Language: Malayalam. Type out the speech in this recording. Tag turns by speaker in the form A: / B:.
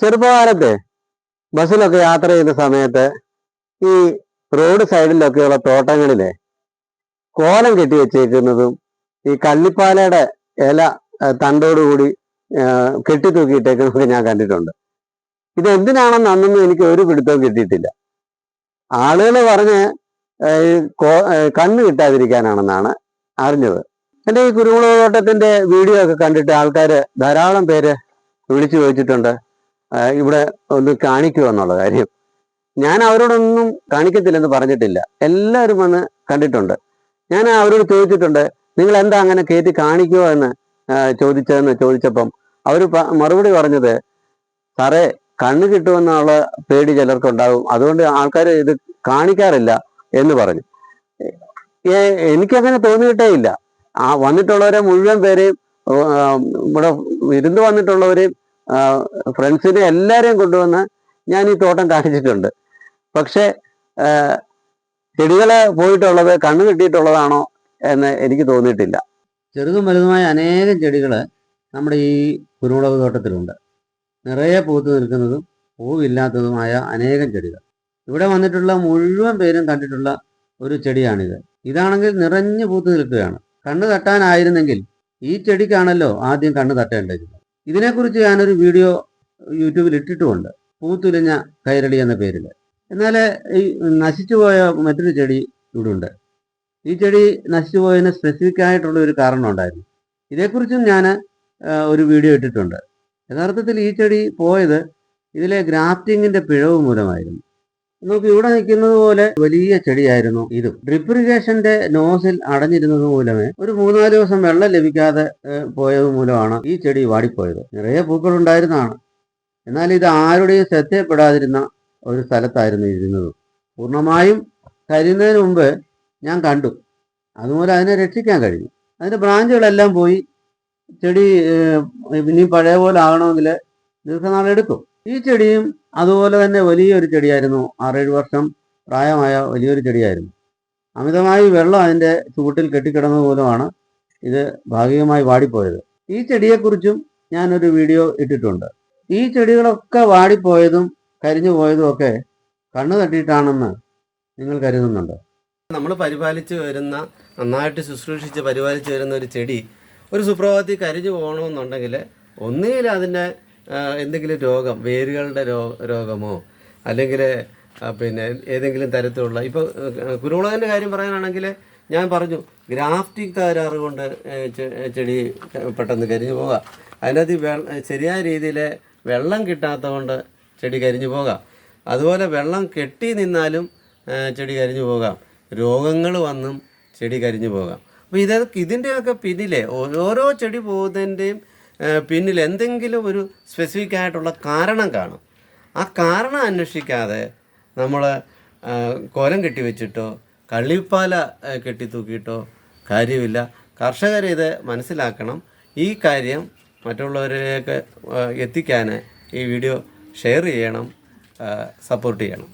A: ചെറുപ്പകാലത്തെ ബസ്സിലൊക്കെ യാത്ര ചെയ്യുന്ന സമയത്ത് ഈ റോഡ് സൈഡിലൊക്കെയുള്ള തോട്ടങ്ങളിലെ കോലം കെട്ടി വെച്ചേക്കുന്നതും ഈ കള്ളിപ്പാലയുടെ ഇല തണ്ടോടുകൂടി ആ, കെട്ടി തൂക്കിയിട്ടേക്കുന്നതൊക്കെ ഞാൻ കണ്ടിട്ടുണ്ട്. ഇത് എന്തിനാണെന്ന് അന്നൊന്നും എനിക്ക് ഒരു പിടുത്തവും കിട്ടിയിട്ടില്ല. ആളുകൾ പറഞ്ഞ് കണ്ണ് കിട്ടാതിരിക്കാനാണെന്നാണ് അറിഞ്ഞത്. എന്റെ ഈ കുരുമുളക് തോട്ടത്തിന്റെ വീഡിയോ ഒക്കെ കണ്ടിട്ട് ആൾക്കാർ ധാരാളം പേര് വിളിച്ചു ചോദിച്ചിട്ടുണ്ട്. ഇവിടെ ഒന്ന് കാണിക്കുക എന്നുള്ള കാര്യം. ഞാൻ അവരോടൊന്നും കാണിക്കത്തില്ലെന്ന് പറഞ്ഞിട്ടില്ല. എല്ലാവരും വന്ന് കണ്ടിട്ടുണ്ട്. ഞാൻ അവരോട് ചോദിച്ചിട്ടുണ്ട് നിങ്ങൾ എന്താ അങ്ങനെ കയറ്റി കാണിക്കുമോ എന്ന് ചോദിച്ചതെന്ന് ചോദിച്ചപ്പം അവർ മറുപടി പറഞ്ഞത് സാറേ കണ്ണ് കിട്ടുമെന്നുള്ള പേടി ചിലർക്കുണ്ടാകും. അതുകൊണ്ട് ആൾക്കാർ ഇത് കാണിക്കാറില്ല എന്ന് പറഞ്ഞു. എനിക്കങ്ങനെ തോന്നിയിട്ടേ ഇല്ല. ആ വന്നിട്ടുള്ളവരെ മുഴുവൻ പേരെയും ഇവിടെ വിരുന്ന് വന്നിട്ടുള്ളവരെയും ഫ്രണ്ട്സിനെ എല്ലാവരെയും കൊണ്ടുവന്ന് ഞാൻ ഈ തോട്ടം കാണിച്ചിട്ടുണ്ട്. പക്ഷെ ചെടികൾ പോയിട്ടുള്ളത് കണ്ണ് കിട്ടിയിട്ടുള്ളതാണോ എന്ന് എനിക്ക് തോന്നിയിട്ടില്ല.
B: ചെറുതും വലുതുമായ അനേകം ചെടികൾ നമ്മുടെ ഈ കുരുമുളക് തോട്ടത്തിലുണ്ട്. നിറയെ പൂത്ത് നിൽക്കുന്നതും പൂവില്ലാത്തതുമായ അനേകം ചെടികൾ. ഇവിടെ വന്നിട്ടുള്ള മുഴുവൻ പേരും കണ്ടിട്ടുള്ള ഒരു ചെടിയാണിത്. ഇതാണെങ്കിൽ നിറഞ്ഞു പൂത്തു നിൽക്കുകയാണ്. കണ്ണു തട്ടാനായിരുന്നെങ്കിൽ ഈ ചെടിക്കാണല്ലോ ആദ്യം കണ്ണു തട്ടേണ്ടത്. ഇതിനെക്കുറിച്ച് ഞാനൊരു വീഡിയോ യൂട്യൂബിൽ ഇട്ടിട്ടുമുണ്ട്. പൂത്തുലിഞ്ഞ കൈരളി എന്ന പേരിൽ. എന്നാൽ ഈ നശിച്ചുപോയ മറ്റൊരു ചെടി ഇവിടെ ഉണ്ട് ഈ ചെടി നശിച്ചു പോയതിന് സ്പെസിഫിക് ആയിട്ടുള്ള ഒരു കാരണം ഉണ്ടായിരുന്നു. ഇതേക്കുറിച്ചും ഞാൻ ഒരു വീഡിയോ ഇട്ടിട്ടുണ്ട്. യഥാർത്ഥത്തിൽ ഈ ചെടി പോയത് ഇതിലെ ഗ്രാഫ്റ്റിങ്ങിന്റെ പിഴവ് മൂലമായിരുന്നു. നമുക്ക് ഇവിടെ നിൽക്കുന്നത് പോലെ വലിയ ചെടിയായിരുന്നു ഇതും. ഡ്രിപ്പ് ഇറിഗേഷന്റെ നോസിൽ അടഞ്ഞിരുന്നത് മൂലമേ ഒരു മൂന്നാൽ ദിവസം വെള്ളം ലഭിക്കാതെ പോയത് മൂലമാണ് ഈ ചെടി വാടിപ്പോയത്. നിറയെ പൂക്കൾ ഉണ്ടായിരുന്നതാണ്. എന്നാൽ ഇത് ആരുടെയും ശ്രദ്ധയപ്പെടാതിരുന്ന ഒരു സ്ഥലത്തായിരുന്നു ഇരുന്നത്. പൂർണമായും കരിയുന്നതിന് മുമ്പ് ഞാൻ കണ്ടു. അതുപോലെ അതിനെ രക്ഷിക്കാൻ കഴിഞ്ഞു. അതിന്റെ ബ്രാഞ്ചുകളെല്ലാം പോയി ചെടി ഇനി പഴയ പോലെ ആകണമെങ്കിൽ ദീർഘനാളെടുക്കും ഈ ചെടിയും അതുപോലെ തന്നെ വലിയൊരു ചെടിയായിരുന്നു. ആറേഴ് വർഷം പ്രായമായ വലിയൊരു ചെടിയായിരുന്നു. അമിതമായി വെള്ളം അതിന്റെ ചൂട്ടിൽ കെട്ടിക്കിടന്നത് മൂലമാണ് ഇത് ഭാഗികമായി വാടിപ്പോയത്. ഈ ചെടിയെക്കുറിച്ചും ഞാനൊരു വീഡിയോ ഇട്ടിട്ടുണ്ട്. ഈ ചെടികളൊക്കെ വാടിപ്പോയതും കരിഞ്ഞു പോയതും ഒക്കെ കണ്ണു തട്ടിയിട്ടാണെന്ന് നിങ്ങൾ കരുതുന്നുണ്ട്?
C: നമ്മൾ പരിപാലിച്ച് വരുന്ന നന്നായിട്ട് ശുശ്രൂഷിച്ച് പരിപാലിച്ച് വരുന്ന ഒരു ചെടി ഒരു സുപ്രഭാതത്തിൽ കരിഞ്ഞു പോകണമെന്നുണ്ടെങ്കിൽ ഒന്നുകിൽ അതിന്റെ എന്തെങ്കിലും രോഗം വേരുകളുടെ രോഗമോ അല്ലെങ്കിൽ പിന്നെ ഏതെങ്കിലും തരത്തിലുള്ള ഇപ്പോൾ കുരുമുളകിന്റെ കാര്യം പറയാനാണെങ്കിൽ ഞാൻ പറഞ്ഞു ഗ്രാഫ്റ്റിംഗ് തകരാറ് കൊണ്ട് ചെടി പെട്ടെന്ന് കരിഞ്ഞു പോകാം അതിനകത്ത് വെ ശരിയായ രീതിയിൽ വെള്ളം കിട്ടാത്തതുകൊണ്ട് ചെടി കരിഞ്ഞു പോകാം അതുപോലെ വെള്ളം കെട്ടി നിന്നാലും ചെടി കരിഞ്ഞു പോകാം രോഗങ്ങൾ വന്നും ചെടി കരിഞ്ഞു പോകാം അപ്പോൾ ഇതൊക്കെ ഇതിന്റെയൊക്കെ പിന്നിലെ ഓരോ ചെടി പോകുന്നതിന്റെയും പിന്നിൽ എന്തെങ്കിലും ഒരു സ്പെസിഫിക് ആയിട്ടുള്ള കാരണം കാണും. ആ കാരണം അന്വേഷിക്കാതെ നമ്മൾ കോലം കെട്ടി വെച്ചിട്ടോ കള്ളിപ്പാല കെട്ടി തൂക്കിയിട്ടോ കാര്യമില്ല. കർഷകർ ഇത് മനസ്സിലാക്കണം. ഈ കാര്യം മറ്റുള്ളവരിലേക്ക് എത്തിക്കാൻ ഈ വീഡിയോ ഷെയർ ചെയ്യണം സപ്പോർട്ട് ചെയ്യണം.